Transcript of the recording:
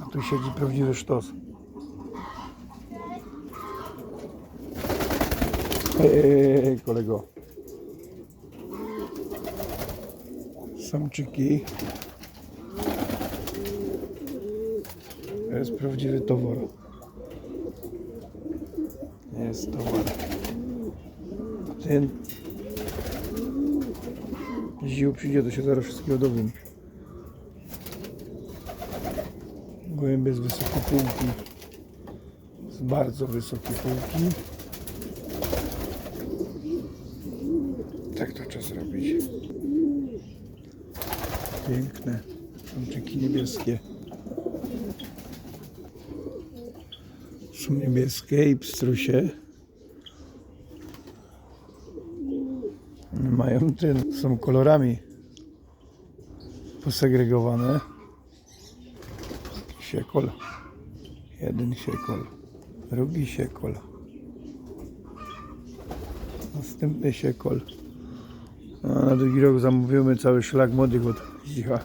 A tu siedzi prawdziwy sztos. Ej, kolego. Samczyki. To jest prawdziwy towar. Jest towar. Ten Ziół przyjdzie, to się zaraz wszystkiego dowiem. Gołębie z wysokiej półki. Z bardzo wysokiej półki. Tak to trzeba zrobić. Piękne. Samczyki niebieskie. Są niebieskie i pstrusie. Mają ten, są kolorami posegregowane. Siekol. Jeden siekol. Drugi siekol. Następny siekol. A na drugi rok zamówimy cały szlak młodych od Zicha.